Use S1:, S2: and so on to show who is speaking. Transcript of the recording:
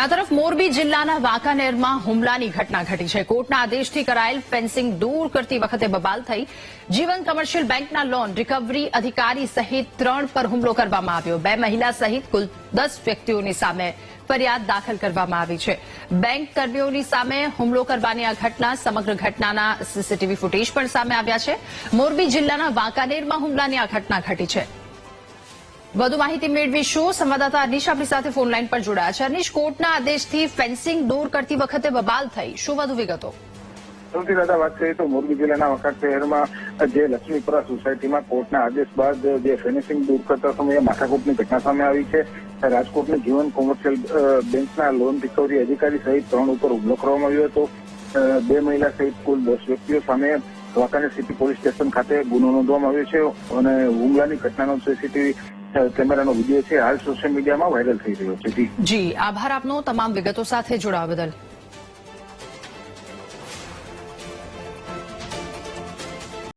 S1: આ તરફ મોરબી જિલ્લાના વાંકાનેરમાં હુમલાની ઘટના ઘટી છે. કોર્ટના આદેશથી કરાયેલ ફેન્સિંગ દૂર કરતી વખતે બબાલ થઈ. જીવન કમર્શિયલ બેંકના લોન રિકવરી અધિકારી સહિત ત્રણ પર હુમલો કરવામાં આવ્યો. બે મહિલા સહિત કુલ દસ વ્યક્તિઓની સામે ફરિયાદ દાખલ કરવામાં આવી છે. બેંક કર્મીઓની સામે હુમલો કરવાની આ ઘટના સમગ્ર ઘટનાના સીસીટીવી ફૂટેજ પણ સામે આવ્યા છે. મોરબી જિલ્લાના વાંકાનેરમાં હુમલાની આ ઘટના ઘટી છે. વધુ માહિતી મેળવીશું. સંવાદદાતા અનિશ આપણી સાથે ફોનલાઈન પર જોડાયા છે. અનિશ, કોર્ટના આદેશથી ફેન્સિંગ દૂર કરતી વખતે બબાલ થઈ. શું વધુ વિગતો?
S2: સૌથી દાદા વાત કરીએ તો મોરબી જિલ્લાના વખાત શહેરમાં જે લક્ષ્મીપુરા સોસાયટીમાં કોર્ટના આદેશ બાદ જે ફેનિશિંગ દૂર કરતા સમયે માથાકૂટની ઘટના સામે આવી છે. રાજકોટની જીવન કોમર્શિયલ બેંકના લોન રિકવરી અધિકારી સહિત ત્રણ ઉપર હુમલો કરવામાં આવ્યો હતો. બે મહિલા સહિત કુલ દસ વ્યક્તિઓ સામે વાંકાનેર સિટી પોલીસ સ્ટેશન ખાતે ગુનો નોંધવામાં આવ્યો છે અને હુમલાની ઘટનાનો સીસીટીવી કેમેરાનો વીડિયો છે, હાલ સોશિયલ મીડિયામાં વાયરલ થઈ રહ્યો છે.
S1: જી, આભાર આપનો તમામ વિગતો સાથે જોડાવા બદલ.